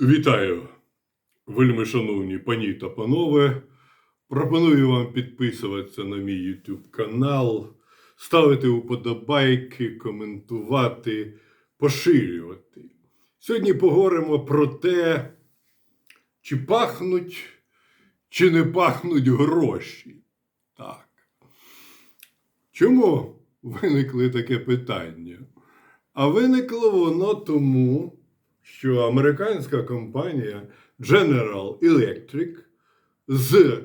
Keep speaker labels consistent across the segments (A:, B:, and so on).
A: Вітаю, вельми шановні пані та панове. Пропоную вам підписуватися на мій YouTube канал, ставити уподобайки, коментувати, поширювати. Сьогодні поговоримо про те, чи пахнуть, чи не пахнуть гроші. Так. Чому виникли таке питання? А виникло воно тому, що американська компанія General Electric з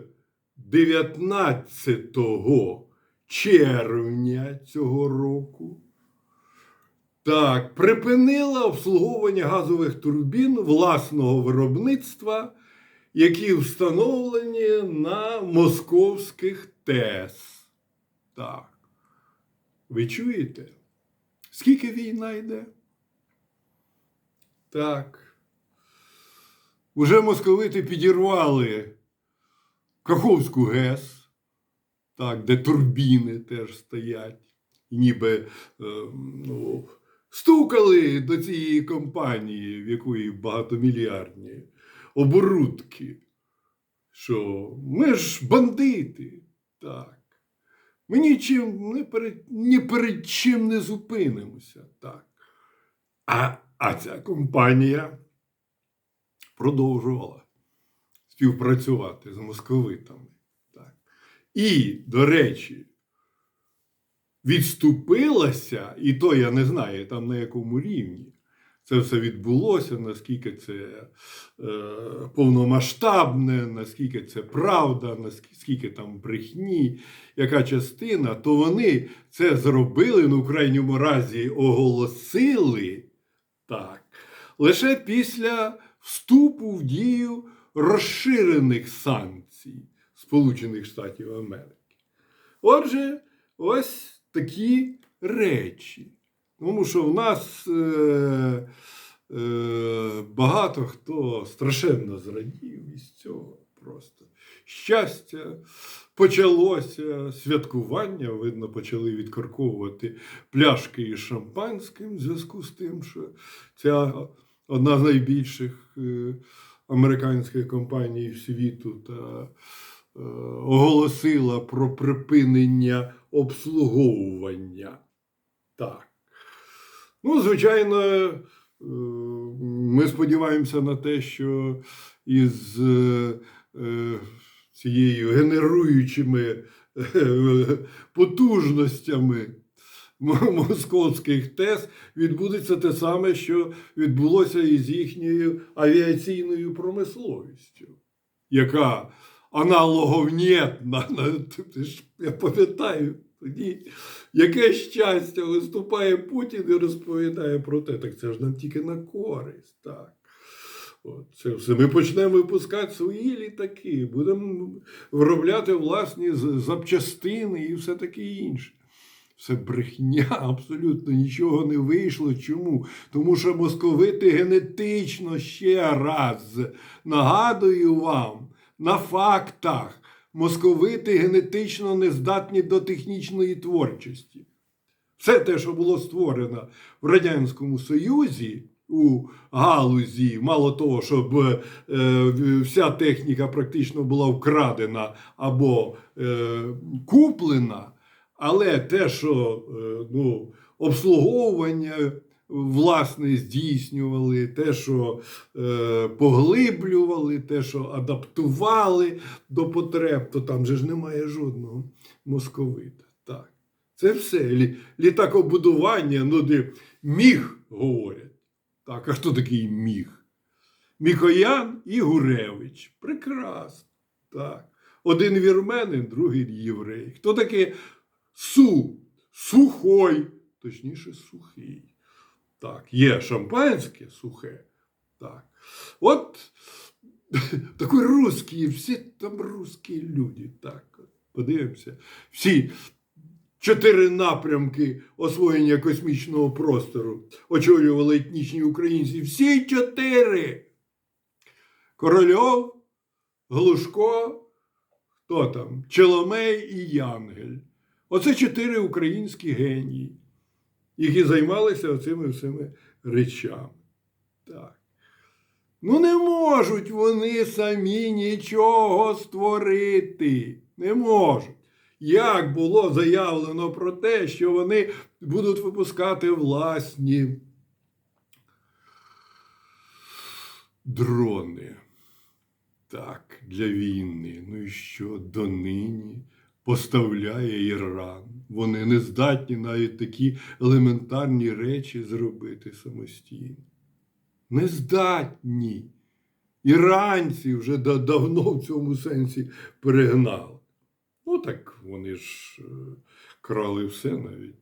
A: 19 червня цього року так, припинила обслуговування газових турбін власного виробництва, які встановлені на московських ТЕС. Так. Ви чуєте? Скільки війна йде? Так. Уже московити підірвали Каховську ГЕС, так, де турбіни теж стоять. Ніби е, ну, стукали до цієї компанії, в якої багатомільярдні оборудки. Що ми ж бандити. Так. Ми нічим не перед, ні перед чим не зупинимося. Так. А, а ця компанія продовжувала співпрацювати з московитами. Так. І, до речі, відступилася, і то я не знаю там на якому рівні. Це все відбулося, наскільки це е, повномасштабне, наскільки це правда, наскільки там брехні, яка частина, то вони це зробили, ну, в крайньому разі оголосили так, лише після вступу в дію розширених санкцій Сполучених Штатів Америки. Отже, ось такі речі. Тому що в нас е, е, багато хто страшенно зрадів із цього просто. Щастя, почалося святкування, видно, почали відкорковувати пляшки із шампанським в зв'язку з тим, що ця одна з найбільших е, американських компаній світу та е, оголосила про припинення обслуговування. Так. Ну, звичайно, е, ми сподіваємося на те, що із цією генеруючими е, потужностями московських ТЕС відбудеться те саме, що відбулося із їхньою авіаційною промисловістю, яка аналоговнєтна. Я пам'ятаю тоді, яке щастя виступає Путін і розповідає про те, так це ж нам тільки на користь. так. От, це все. Ми почнемо випускати свої літаки, будемо виробляти власні запчастини і все таке інше. Все брехня, абсолютно нічого не вийшло. Чому? Тому що московити генетично ще раз нагадую вам на фактах. Московити генетично не здатні до технічної творчості. Все те, що було створено в Радянському Союзі у галузі, мало того, щоб е, вся техніка практично була вкрадена або е, куплена, але те, що е, ну, обслуговування власне здійснювали, те, що е, поглиблювали, те, що адаптували до потреб, то там же ж немає жодного московита. Так. Це все. Літакобудування, ну де міг говорять. Так, а хто такий міг? Міхоян і Гуревич. Прекрасно. Так. Один вірменин, другий єврей. Хто такий су? Сухой, точніше, сухий. Так, є шампанське сухе. Так. От такий русський, всі там русські люди. Так, подивимося. Всі чотири напрямки освоєння космічного простору очолювали етнічні українці. Всі чотири. Корольов, Глушко, хто там? Челомей і Янгель. Оце чотири українські генії, які займалися цими всіми речами. Так. Ну, не можуть вони самі нічого створити. Не можуть. Як було заявлено про те, що вони будуть випускати власні дрони. Так, для війни. Ну і що донині поставляє Іран? Вони не здатні навіть такі елементарні речі зробити самостійно. Не здатні. Іранці вже давно в цьому сенсі перегнали. Ну так вони ж е, крали все навіть.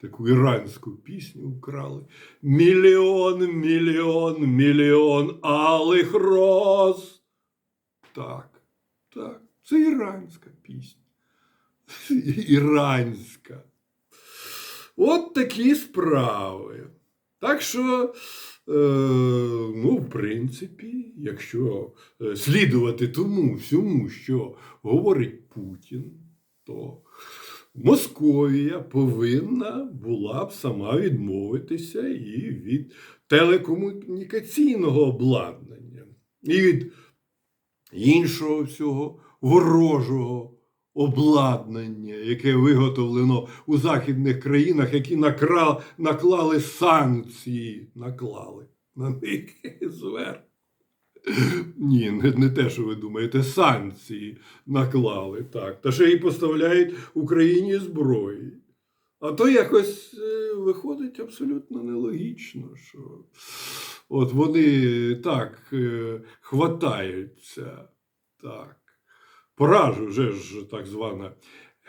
A: Таку іранську пісню вкрали. Мільйон, мільйон, мільйон алих роз. Так, так, це іранська пісня. Іранська. От такі справи. Так що, ну, в принципі, якщо е, слідувати тому всьому, що говорить Путін, то Московія повинна була б сама відмовитися і від телекомунікаційного обладнання, і від іншого всього ворожого обладнання, яке виготовлено у західних країнах, які накра... наклали санкції, наклали на них зверху. Ні, не, не те, що ви думаєте, санкції наклали так. Та ще й поставляють Україні зброї. А то якось е, виходить абсолютно нелогічно, що от вони так е, хватаються. Так. Пора ж вже ж так звана,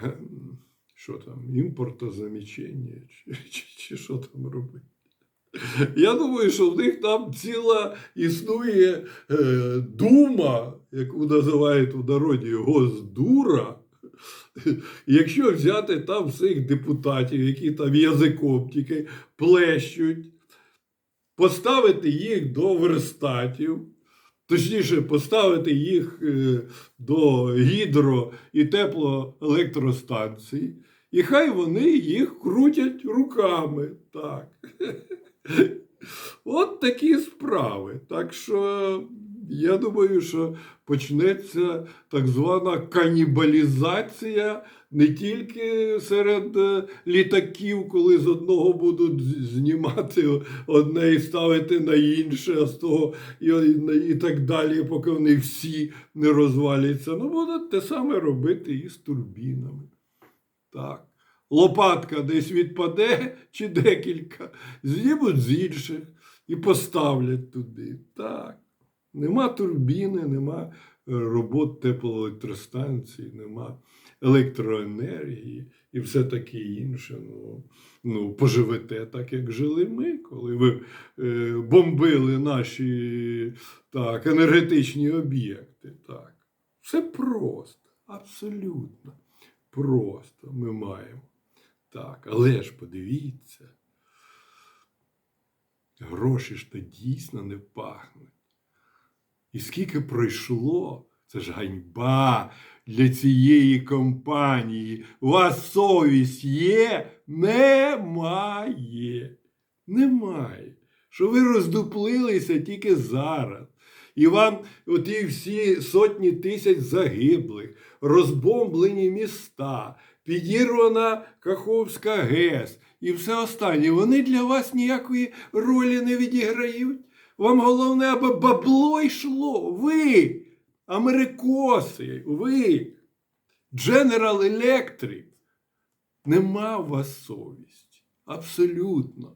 A: е, що там, імпортозаміщення, чи, чи, чи що там робити. Я думаю, що в них там ціла існує е, дума, яку називають у народі Госдура. Якщо взяти там всіх депутатів, які там язиком тільки плещуть, поставити їх до верстатів, точніше, поставити їх е, до гідро- і теплоелектростанцій, і хай вони їх крутять руками. Так. От такі справи. Так що я думаю, що почнеться так звана канібалізація не тільки серед е, літаків, коли з одного будуть знімати одне і ставити на інше, а з того і, і, так далі, поки вони всі не розваляться. Ну, будуть те саме робити і з турбінами. Так. Лопатка десь відпаде чи декілька, знімуть з інших і поставлять туди. Так. Нема турбіни, нема е, робот теплоелектростанцій, нема електроенергії і все таке інше. Ну, ну, поживете так, як жили ми, коли ви е, бомбили наші так, енергетичні об'єкти. Так. Все просто, абсолютно просто ми маємо. Так, але ж подивіться, гроші ж то дійсно не пахнуть. І скільки пройшло, це ж ганьба для цієї компанії. У вас совість є? Немає. Немає. Що ви роздуплилися тільки зараз. І вам оті всі сотні тисяч загиблих, розбомблені міста, підірвана Каховська ГЕС і все останнє. Вони для вас ніякої ролі не відіграють. Вам головне, аби бабло йшло. Ви, америкоси, ви, General Electric. Нема у вас совісті. Абсолютно.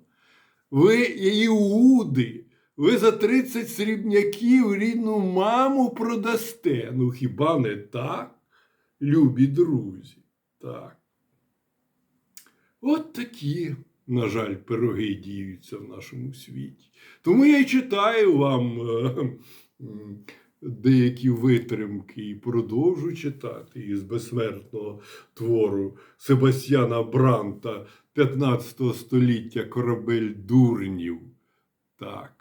A: Ви іуди. Ви за 30 срібняків рідну маму продасте. Ну хіба не так, любі друзі? Так. От такі, на жаль, пироги діються в нашому світі. Тому я й читаю вам е, деякі витримки і продовжу читати із безсмертного твору Себастьяна Бранта 15 століття Корабель дурнів. Так.